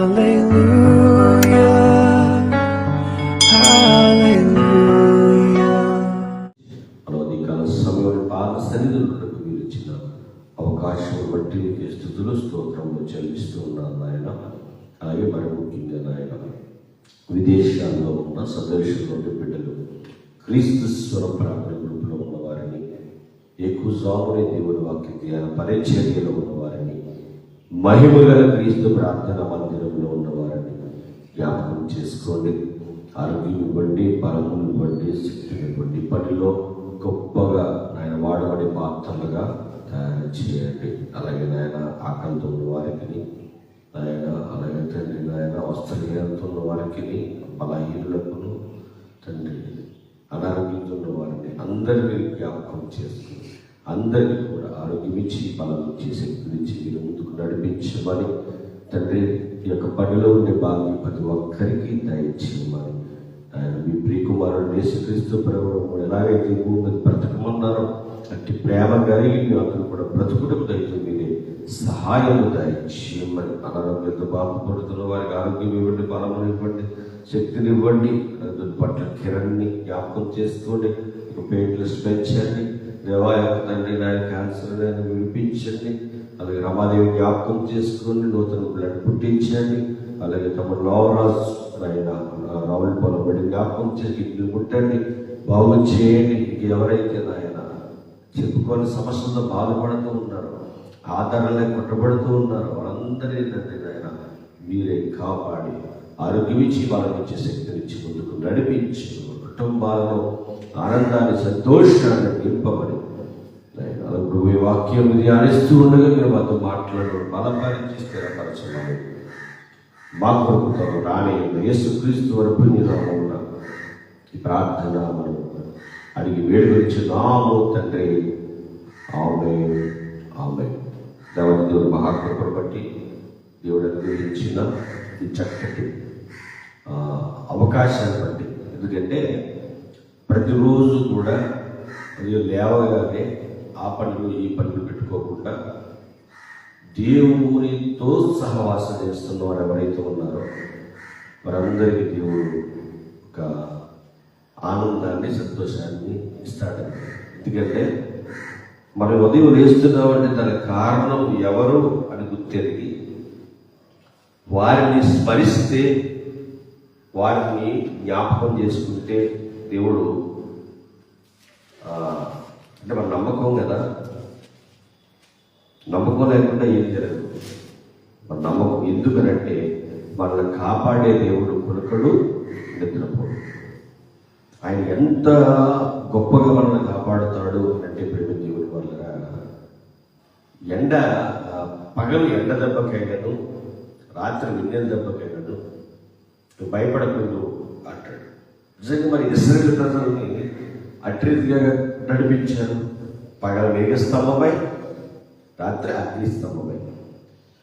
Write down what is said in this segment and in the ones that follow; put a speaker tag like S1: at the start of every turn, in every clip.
S1: Hallelujah.
S2: అనవధికాల సమయం పాద సన్నిధులకు మీరు ఇచ్చిన అవకాశం బట్టి నీకు స్థుతులు స్తోత్రములు చెల్లిస్తూ ఉన్నాను నాయన అలాగే మరి ముఖ్యంగా నాయన విదేశాల్లో ఉన్న సదృశంలో బిడ్డలు క్రీస్తు స్వర ప్రార్థన గ్రూపులో ఉన్న ఎక్కువ జామునే దేవుని వాక్య ధ్యాన పరిచర్యలో ఉన్న మహిమగల క్రీస్తు ప్రార్థన మందిరంలో ఉన్న వారిని జ్ఞాపకం చేసుకోండి. ఆరోగ్యం ఇవ్వండి బలములు ఇవ్వండి శక్తిని ఇవ్వండి. పనిలో గొప్పగా ఆయన వాడబడే పాత్రలుగా తయారు చేయండి. అలాగే నాయన ఆకలితో ఉన్న వారికి నాయన అలాగే తండ్రి నాయన వస్త్రహీనతో ఉన్న వారికి బలహీనులకు తండ్రి అనారోగ్యంతో ఉన్న వారిని అందరినీ జ్ఞాపకం చేసుకుని అందరికీ కూడా ఆరోగ్యం ఇచ్చి బలం ఇచ్చి శక్తినిచ్చి మీరు ముందుకు నడిపించమని తండ్రి ఈ యొక్క పనిలో ఉండే భాగ్యం ప్రతి ఒక్కరికి దయచేయమని. ఆయన మీ ప్రియకుమారుడు యేసుక్రీస్తు ప్రభువు ఎలాగైతే భూమి బ్రతకమన్నారో అట్టి ప్రేమ కలిగి మీ అందరూ కూడా బ్రతుకుటం దయచేసి మీరే సహాయము దయచేయమని. అనారోగ్యంతో బాధపడుతున్న వారికి ఆరోగ్యం ఇవ్వండి బలం ఇవ్వండి శక్తిని ఇవ్వండి అందుని పట్ల కిరణ్ని జ్ఞాపకం చేసుకోండి పేట్లు పెంచండి దేవాలయ తండ్రి నాయన క్యాన్సర్ ఆయన విడిపించండి అలాగే రమాదేవి జ్ఞాపకం చేసుకుని నూతన బ్లడ్ పుట్టించండి. అలాగే తమ లోవరాజ్ ఆయన రావుల పొలం బడి జ్ఞాపకం చేసి ఇల్లు ముట్టండి బాగు చేయండి. ఎవరైతే ఆయన చెప్పుకొని సమస్యలతో బాధపడుతూ ఉన్నారు ఆధారాలే కొట్టబడుతూ ఉన్నారు వాళ్ళందరినీ తండ్రి ఆయన మీరే కాపాడి ఆరోగ్యం ఇచ్చి వాళ్ళకి ఇచ్చే శక్తినిచ్చి ముందుకు నడిపించి. కుటుంబాలలో ఆనందాన్ని సంతోషాన్ని నింపమని నువ్వు ఈ మీ వాక్యం ధ్యానిస్తూ ఉండగా మీరు మాతో మాట్లాడు బలపరించి స్థిరపరచమని మా కొరకు తను రాని యేసుక్రీస్తు వరకు నేను ఉన్న ఈ ప్రార్థన మనం అడిగి వేడుకొచ్చి నాము తండ్రి. ఆమె ఆమె దేవత దేవుడు మహాకృపను బట్టి దేవుడు అనుగ్రహించిన ఈ చక్కటి అవకాశాన్ని బట్టి. ఎందుకంటే ప్రతిరోజు కూడా ఉదయం లేవగానే ఆ పనులు ఈ పనులు పెట్టుకోకుండా దేవునితో సహవాసం చేస్తున్న వారు ఎవరైతే ఉన్నారో వారందరికీ దేవుడు ఒక ఆనందాన్ని సంతోషాన్ని ఇస్తాడు. ఎందుకంటే మనం ఉదయం లేస్తున్నామంటే దానికి కారణం ఎవరు అని గుర్తెరిగి వారిని స్మరిస్తే వారిని జ్ఞాపకం చేసుకుంటే దేవుడు ఆ, అంటే మన నమ్మకం కదా. నమ్మకం లేకుండా ఏం జరగదు. మన నమ్మకం ఎందుకనంటే మనల్ని కాపాడే దేవుడు కొనుకడు నిద్రపోడు ఆయన ఎంత గొప్పగా మనల్ని కాపాడుతాడు అంటే ప్రేమ దేవుడి వల్ల ఎండ పగలు ఎండ దెబ్బకైనను రాత్రి వెన్నెల దెబ్బకైనను నువ్వు భయపడకూడదు అంటాడు. నిజంగా మరి ఇస్రాయల్ ప్రజల్ని అట్రీతిగా నడిపించారు. పగల వేగ స్తంభమై రాత్రి అగ్ని స్తంభమై.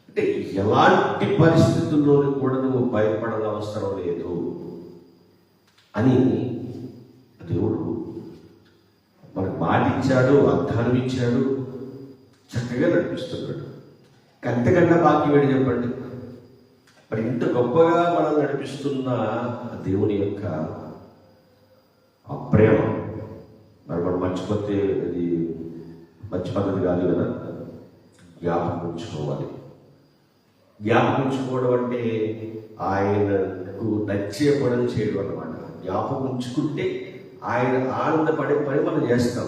S2: అంటే ఎలాంటి పరిస్థితుల్లోనూ కూడా నువ్వు భయపడన అవసరం లేదు అని దేవుడు మనకు మాట ఇచ్చాడు వాగ్దానం ఇచ్చాడు చక్కగా నడిపిస్తున్నాడు. అంతకన్నా బాకీ వేడి చెప్పండి. మరి ఇంత గొప్పగా మనం నడిపిస్తున్న ఆ దేవుని యొక్క ఆ ప్రేమ మరి మనం మర్చిపోతే అది మంచి పద్ధతి కాదు కదా? జ్ఞాపకం ఉంచుకోవాలి. జ్ఞాపకం ఉంచుకోవడం అంటే ఆయనకు నచ్చే పనులు చేయడం అన్నమాట. జ్ఞాపకం ఉంచుకుంటే ఆయన ఆనందపడే పని మనం చేస్తాం.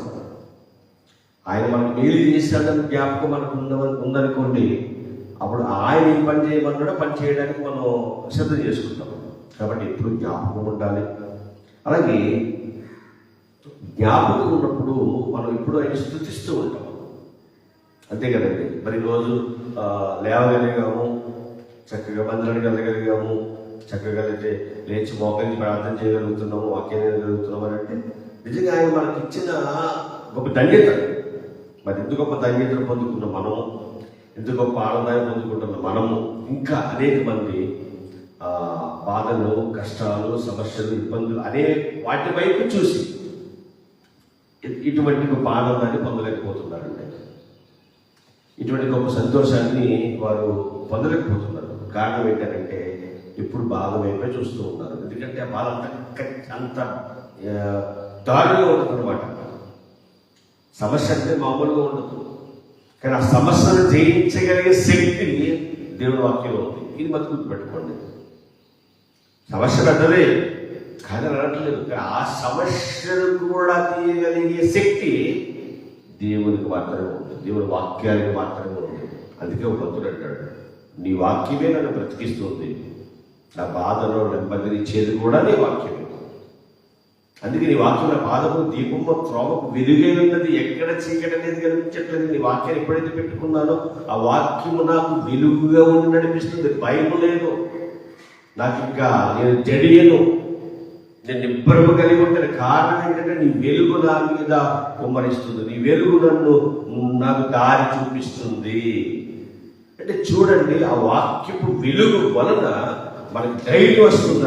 S2: ఆయన మనకు మేలు చేశాడని జ్ఞాపకం మనకు ఉందని ఉందనుకోండి అప్పుడు ఆయన ఈ పని చేయమన్నాడో పని చేయడానికి మనం సిద్ధం చేసుకుంటాం. కాబట్టి ఎప్పుడు జ్ఞాపకం ఉండాలి. అలాగే జ్ఞాపకం ఉన్నప్పుడు మనం ఇప్పుడు ఆయన స్థుతిస్తూ ఉంటాం. అంతే కదండి. మరి రోజు లేవగలిగాము చక్కగా మందిరానికి వెళ్ళగలిగాము చక్కగా అయితే లేచి మోకరించి ప్రార్థన చేయగలుగుతున్నాము వాక్యం చేయగలుగుతున్నాము అని అంటే నిజంగా ఆయన మనకి ఇచ్చిన గొప్ప ధన్యత. మరి ఎంత గొప్ప ధన్యతను పొందుకున్న మనము ఎంత గొప్ప ఆనందాన్ని పొందుకుంటున్న మనము ఇంకా అనేక మంది బాధలు కష్టాలు సమస్యలు ఇబ్బందులు అనే వాటి వైపు చూసి ఇటువంటి గొప్ప ఆనందాన్ని పొందలేకపోతున్నారండి ఇటువంటి గొప్ప సంతోషాన్ని వారు పొందలేకపోతున్నారు. కారణం ఏంటంటే ఇప్పుడు బాధ వైపే చూస్తూ ఉన్నారు. ఎందుకంటే బాధ అంత అంత దారుణంగా ఉంటుంది సమస్య అంటే మామూలుగా ఉండదు. కానీ ఆ సమస్యను జయించగలిగే శక్తి దేవుడి వాక్యంలో ఉంది. ఇది మతి గుర్తుపెట్టుకోండి. సమస్య పెద్దదే. కాదని అనట్లేదు ఆ సమస్యను కూడా తీయగలిగే శక్తి దేవునికి మాత్రమే ఉంది దేవుని వాక్యానికి మాత్రమే ఉంది అందుకే ఒక భక్తుడు అంటాడు నీ వాక్యమే నన్ను బ్రతికిస్తుంది. నా బాధలో నెమ్మదినిచ్చేది కూడా నీ వాక్యమే. అందుకే నీ వాక్యం నా పాదము దీపము త్రోవకు వెలుగై ఉన్నది ఎక్కడ చీకటి అనేది కనిపించట్లేదు. నీ వాక్యాన్ని ఎప్పుడైతే పెట్టుకున్నానో ఆ వాక్యము నాకు వెలుగుగా ఉండి నడిపిస్తుంది. భయం లేదు. నాకు ఇంకా నేను జడియను. నేను నిబ్బరము కలిగి ఉంటాను కారణం ఏంటంటే నీ వెలుగు నా మీద కుమ్మరిస్తుంది. నీ వెలుగు నన్ను నాకు దారి చూపిస్తుంది. అంటే చూడండి ఆ వాక్యపు వెలుగు వలన మనకి ధైర్యం వస్తుంది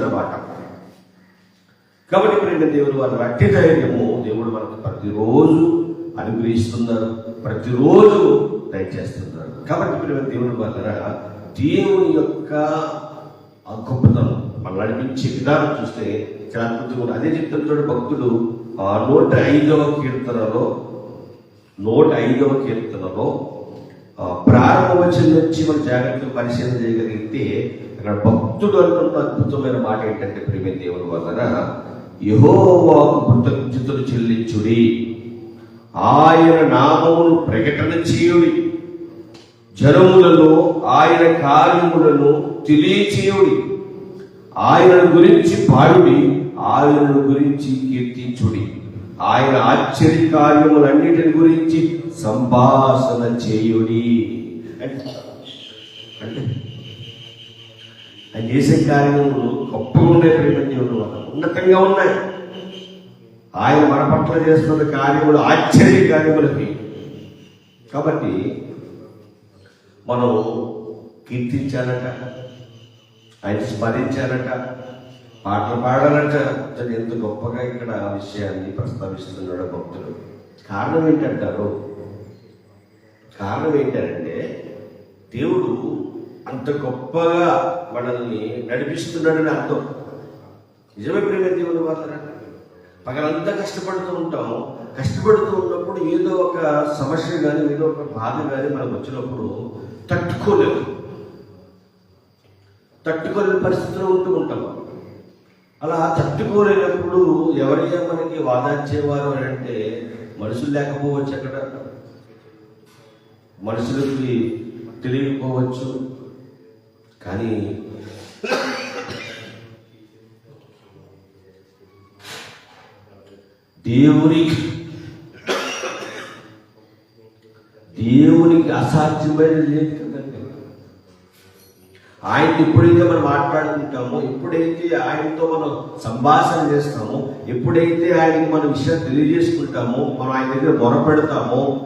S2: కాబట్టి ఇప్పుడు దేవుడు వాళ్ళ అట్టి ధైర్యము దేవుడు మనకు ప్రతిరోజు అనుగ్రహిస్తున్నారు ప్రతిరోజు దయచేస్తున్నారు. కాబట్టి ఇప్పుడు దేవుడు వల్ల దేవుని యొక్క గొప్పతనం మనం నడిపించే విధానం చూస్తే చాలా అద్భుతంగా అదే చెప్తున్నాడు భక్తుడు ఆ నూట ఐదవ కీర్తనలో నూట ఐదవ కీర్తనలో ప్రారంభ వచనం నుంచి మనం జాగ్రత్తగా పరిశీలన చేయగలిగితే అక్కడ భక్తుడు అంటున్న అద్భుతమైన మాట ఏంటంటే ప్రేమ దేవుని వలన యహోవాకు కృతజ్ఞతలు చెల్లించుడి. ఆయన నామమును ప్రకటన చేయుడి. జనములను ఆయన కార్యములను తెలియచేయుడి. ఆయన గురించి పాడుడి. ఆయనను గురించి కీర్తించుడి. ఆయన ఆశ్చర్య కార్యములన్నిటిని గురించి సంభాషణ చేయుడి. అంటే ఆయన చేసే కార్యములు గొప్పగా ఉన్నాయి ప్రేమ ఉన్నతంగా ఉన్నాయి. ఆయన మన పట్ల చేస్తున్న కార్యములు ఆశ్చర్య కార్యములకి. కాబట్టి మనం కీర్తించాలట ఆయన స్మరించాలట పాటలు పాడాలంటే అతను ఎంత గొప్పగా ఇక్కడ ఆ విషయాన్ని ప్రస్తావిస్తున్నాడు భక్తుడు. కారణం ఏంటంటారు? కారణం ఏంటంటే దేవుడు అంత గొప్పగా మనల్ని నడిపిస్తున్నాడని అర్థం. నిజమే ప్రేమ దేవుని మాత్రం పగలంతా కష్టపడుతూ ఉంటాము కష్టపడుతూ ఉన్నప్పుడు ఏదో ఒక సమస్య కానీ ఏదో ఒక బాధ కానీ మనకు వచ్చినప్పుడు తట్టుకోలేము. తట్టుకోలేని పరిస్థితిలో ఉంటూ ఉంటాం. అలా తట్టుకోలేనప్పుడు ఎవరైనా మనకి వాదార్చేవారు అని అంటే మనుషులు లేకపోవచ్చు అక్కడ మనుషులకి తెలియకపోవచ్చు. కానీ దేవునికి దేవునికి అసాధ్యమైనది లేదు ఆయన ఎప్పుడైతే మనం మాట్లాడుకుంటామో ఎప్పుడైతే ఆయనతో మనం సంభాషణ చేస్తామో ఎప్పుడైతే ఆయనకి మన విషయం తెలియజేసుకుంటామో మనం ఆయన దగ్గర మొరపెడతామో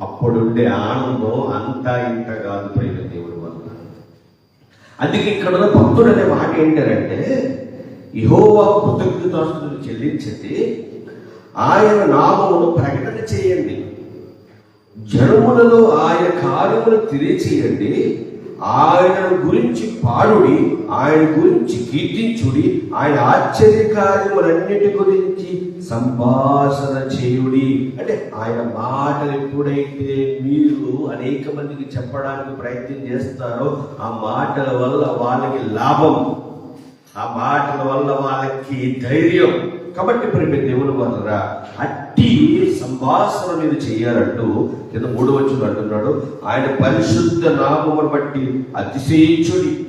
S2: అప్పుడుండే ఆనందం అంతా ఇంత కాదు ప్రేమ దేవుడు వల్ల. అందుకే ఇక్కడ ఉన్న భక్తుడు అనే మాట ఏంటంటే ఇహోవా కృతజ్ఞతాస్తులు చెల్లించండి. ఆయన నామమును ప్రకటన చేయండి. జనములలో ఆయన కార్యములు తెలియచేయండి. ఆయన గురించి పాడుడి ఆయన గురించి కీర్తించుడి ఆయన ఆశ్చర్యకార్యములన్నిటి గురించి సంభాషణ చేయుడి. అంటే ఆయన మాటలు ఎప్పుడైతే మీరు అనేక మందికి చెప్పడానికి ప్రయత్నం చేస్తారో ఆ మాటల వల్ల వాళ్ళకి లాభం ఆ మాటల వల్ల వాళ్ళకి ధైర్యం. కాబట్టి ప్రేమ దేవుని వల్ల అట్టి సంభాషణ మీరు చేయాలంటూ కింద మూడు వచ్చిన అంటున్నాడు. ఆయన పరిశుద్ధ నామమును బట్టి అతిశయించుడి.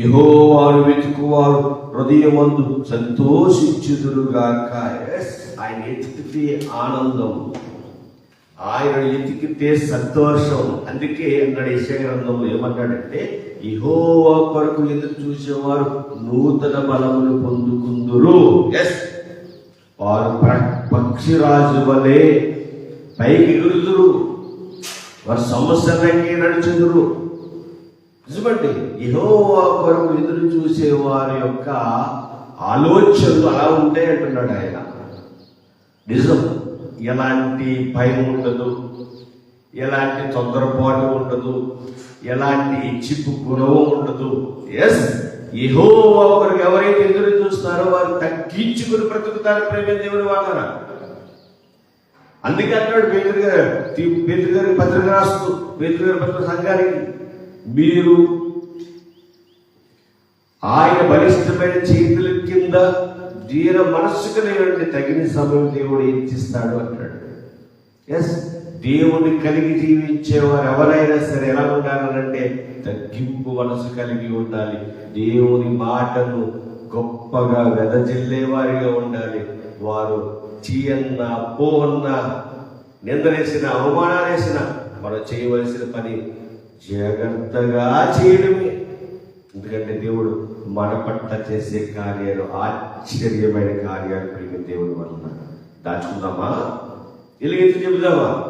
S2: యహోవారు వెతుకువారు హృదయమందు సంతోషించుదురుగాక. ఆయన ఎతికితే ఆనందం. ఆయన ఎతికితే సంతోషం. అందుకే అన్నాడు యశగ్రంథంలో ఏమన్నాడంటే ఇహోవా కొరకు ఎదురు చూసేవారు నూతన బలములు పొందుకుందురు. ఎస్ వారు పక్షిరాజు వలె పైకి ఎగురుదురు వారు సంవత్సరానికి నడుచుదురు. నిజమండి ఇహోవా కొరకు ఎదురు చూసే వారి యొక్క ఆలోచనలు అలా ఉంటాయి అంటున్నాడు ఆయన. నిజం ఎలాంటి భయం ఉండదు ఎలాంటి తొందరపాటు ఉండదు ఎలాంటి ఇచ్చిపు గుణం ఉండదు. ఎస్ ఏహో ఒకరికి ఎవరైతే ఎదురు చూస్తారో వారు తగ్గించుకుని బ్రతుకుతారు ప్రేమ దేవుని వాళ్ళరా అందుకే అన్నాడు పేదరి గారు పేదరి గారి పత్రిక రాస్తూ పేదరి గారి పత్రిక సంఘానికి మీరు ఆయన బలిష్టమైన చేతుల కింద దీన మనస్సుకు లేనంటే తగిన సమయం దేవుడు ఇచ్చిస్తాడు అంటాడు ఎస్ దేవుని కలిగి జీవించేవారు ఎవరైనా సరే ఎలా ఉండాలంటే తగ్గింపు మనసు కలిగి ఉండాలి. దేవుని మాటను గొప్పగా వెదజల్లేవారిగా ఉండాలి. వారు చీయన్న పోన్న నిందలేసిన అవమానాలేసిన మనం చేయవలసిన పని జాగ్రత్తగా చేయడమే. ఎందుకంటే దేవుడు మన పట్ల చేసే కార్యాలు ఆశ్చర్యమైన కార్యాలు కలిగిన దేవుడు వలన దాచుకుందామా? ఎలుగెత్తి చెబుదామా?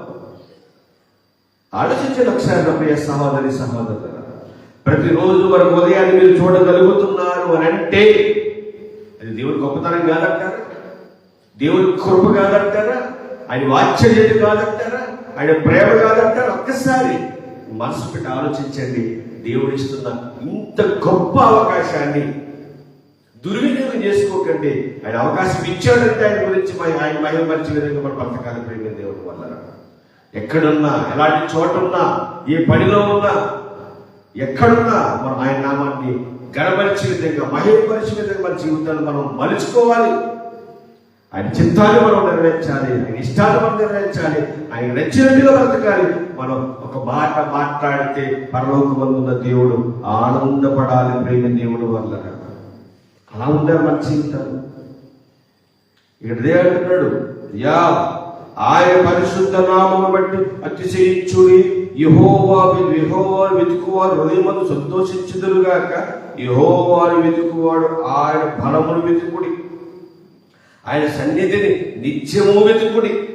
S2: ఆలోచించండి ఒకసారి నా సహోదరి సహోదరు ప్రతిరోజు వరకు ఉదయాన్ని మీరు చూడగలుగుతున్నారు అని అంటే అది దేవుని గొప్పతనం కాదంటారా? దేవుడి కృప కాదంటారా? ఆయన వాత్సల్యత కాదంటారా? ఆయన ప్రేమ కాదంటారా? ఒక్కసారి మనసు పెట్టి ఆలోచించండి. దేవుడు ఇస్తున్న ఇంత గొప్ప అవకాశాన్ని దుర్వినియోగం చేసుకోకండి. ఆయన అవకాశం ఇచ్చాడంటే ఆయన గురించి ఆయన మహిమపరిచే విధంగా మన బతకాలి ప్రేమ దేవుడు వల్ల. ఎక్కడున్నా ఎలాంటి చోట ఉన్నా ఏ పనిలో ఉన్నా ఎక్కడున్నా మనం ఆయన నామాన్ని గణపరిచే విధంగా మహిమపరిచే విధంగా మన జీవితాన్ని మనం మలుచుకోవాలి. ఆయన చిత్తాన్ని మనం నెరవేర్చాలి ఆయన ఇష్టాన్ని మనం నెరవేర్చాలి ఆయన నచ్చినట్టుగా బ్రతకాలి. మనం ఒక మాట మాట్లాడితే పరలోకమందున్న దేవుడు ఆనందపడాలి ప్రేమ దేవుడు వల్ల అలా ఉండాలి మన జీవితాలు ఇక్కడ అంటున్నాడు యా ఆయన పరిశుద్ధ నామను బట్టి అతిశయించుడి. యహోవా యహోవాను వెతుకువారు హృదయమందు సంతోషించుదురుగాక. యహోవాను వెతుకువాడు ఆయన బలమును వెతుకుడి. ఆయన సన్నిధిని నిత్యము వెతుకుడి.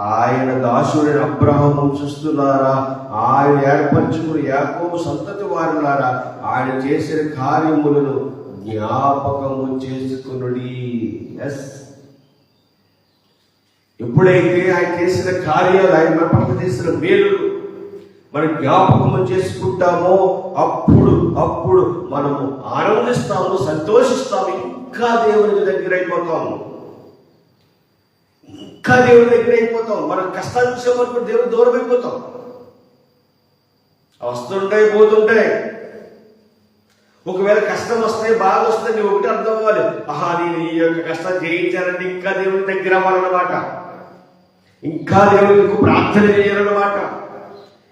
S2: ఆయన దాసుడిని అబ్రహము చూస్తున్నారా? ఆయన ఏర్పరచుకుని యాకోబు సంతతి వారులారా? ఆయన చేసిన కార్యములను జ్ఞాపకము చేసుకునుడి. ఎస్ ఎప్పుడైతే ఆయన చేసిన కార్యాలు ఆయన మన పట్ల చేసిన మేలు మనం జ్ఞాపకము చేసుకుంటామో అప్పుడు అప్పుడు మనము ఆనందిస్తాము సంతోషిస్తాము ఇంకా దేవుని దగ్గర అయిపోతాము. ఇంకా దేవుని దగ్గర అయిపోతాం మనం కష్టాలు చూసే వరకు దేవుడు దూరం అయిపోతాం. వస్తుంటాయి పోతుంటాయి. ఒకవేళ కష్టం వస్తే బాధ వస్తే నువ్వు ఒకటి అర్థం అవ్వాలి. ఆహా నేను ఈ యొక్క కష్టం చేయించాలంటే ఇంకా దేవుని దగ్గర అవ్వాలన్నమాట. ఇంకా దేవుడికి ప్రార్థన చేయాలన్నమాట.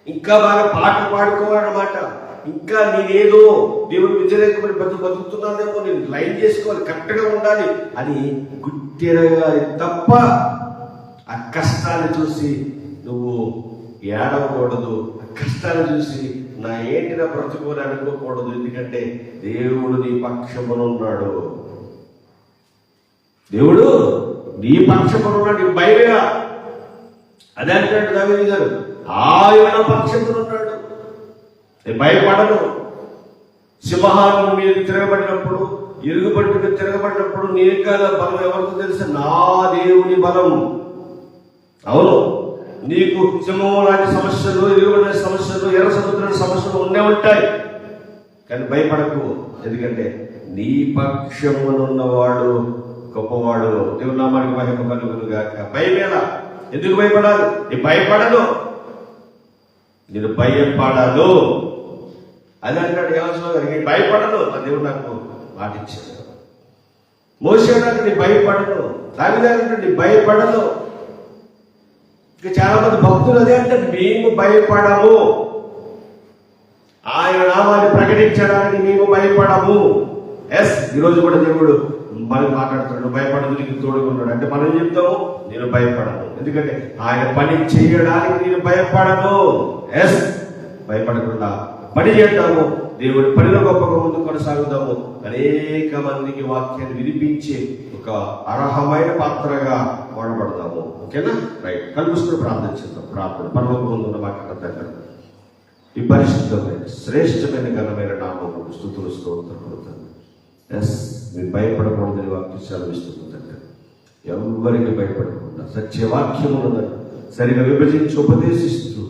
S2: ఇంకా బాగా పాటలు పాడుకోవాలన్నమాట. ఇంకా నేనేదో దేవుడు వ్యతిరేకమైన బతు బతుకుతున్నానేమో నేను లైన్ చేసుకోవాలి కరెక్ట్గా ఉండాలి అని గుట్టెరగాలి తప్ప ఆ కష్టాన్ని చూసి నువ్వు ఏడవకూడదు. ఆ కష్టాన్ని చూసి నా ఏంటి నా బ్రతుకోని అనుకోకూడదు. ఎందుకంటే దేవుడు నీ పక్షమునున్నాడు దేవుడు నీ పక్షమున ఉన్నాడు. నీకు అదే అంటాడు దావేది గారు. ఆయన పక్షమున ఉన్నాడు. నేను భయపడను. సింహాలను మీరు తిరగబడినప్పుడు ఇరుగుబడి మీద తిరగబడినప్పుడు నేను కాల బలం ఎవరికి తెలుసు? నా దేవుని బలం. అవును. నీకు సింహం లాంటి సమస్యలు ఇరుగుబడిన సమస్యలు ఎర్ర సముద్రం సమస్యలు ఉండే ఉంటాయి. కానీ భయపడకు. ఎందుకంటే నీ పక్షమునున్నవాడు గొప్పవాడు. దేవునామానికి మహిమ కలుగును గాక భయమేలా? ఎందుకు భయపడాలి? నీ భయపడదు నేను భయపడదు అది అంటాడు యోసో గారు. "నీ భయపడదు నా దేవుడు నాకు మాట మోసేనాడు నీ భయపడదు దావిదానికి నీ భయపడదు ఇంకా చాలా మంది భక్తులు అదే అంటే మేము భయపడము. ఆయన నామాన్ని ప్రకటించడానికి మేము భయపడము. ఎస్ ఈరోజు కూడా దేవుడు మనం మాట్లాడుతున్నాడు భయపడదు నీకు తోడుగా ఉన్నాడు. అంటే మనం చెప్తాము నేను భయపడను. ఎందుకంటే ఆయన పని చేయడానికి నేను భయపడను. ఎస్ భయపడకుండా పని చేద్దాము. దేవుడి పనిలో గొప్పగా ముందు కొనసాగుదాము. అనేక మందికి వాక్యాన్ని వినిపించే ఒక అర్హమైన పాత్రగా వాడబడదాము. ఓకేనా? రైట్ కలుపుస్తూ ప్రార్థన చేద్దాం. ప్రార్థన. పరలోక ముందు ఉన్న మాట దగ్గర ఈ పరిశుద్ధమైన శ్రేష్టమైన ఘనమైన నామము స్థుతులు స్తోత్రం ఎస్ మీరు భయపడకూడదని వాక్యం సెలవిస్తుంది తండ్రి ఎవరికి భయపడకుండా సత్యవాక్యములను సరిగా విభజించి ఉపదేశిస్తూ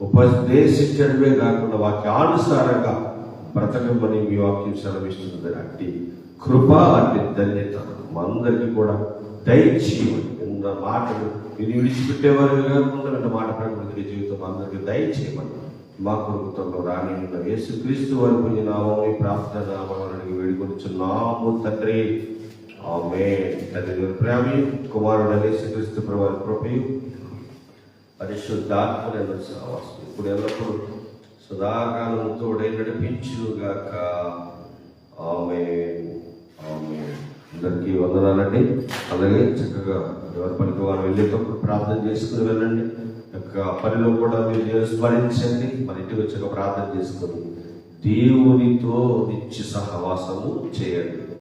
S2: ఉపదేశించడమే కాకుండా వాక్యానుసారంగా బ్రతకమని మీ వాక్యం సెలవిస్తుంది అట్టి కృప అట్టి ధన్యత మా అందరికీ కూడా దయచేయమని విన్న మాటలు ఇది విడిచిపెట్టేవారు కాకుండా విన్న మాట ప్రకృతి జీవితం అందరికీ దయచేయమని మా కొడుకుతో రాని ఉన్న యేసుక్రీస్తు వారి పుణ్య నామం ప్రార్థన నామాలని వేడుకొనిచున్నాము తండ్రి. ఆమె తండ్రి ప్రేమి కుమారుడు యేసుక్రీస్తు ప్రభావి కృపయు పరిశుద్ధాత్మ సహవాసం. ఇప్పుడు ఎల్లప్పుడూ సదాకాలం తోడే నడిపించుగాక ఆమె ఆమె అందరికీ వందనాలండి. అలాగే చక్కగా ఎవరి పనికి వారు వెళ్ళేటప్పుడు ప్రార్థన చేసుకుని వెళ్ళండి. యొక్క పనిలో కూడా మీరు స్మరించండి మన ఇంటికి వచ్చాక ప్రార్థన చేసుకొని దేవునితో నిత్య సహవాసము చేయండి.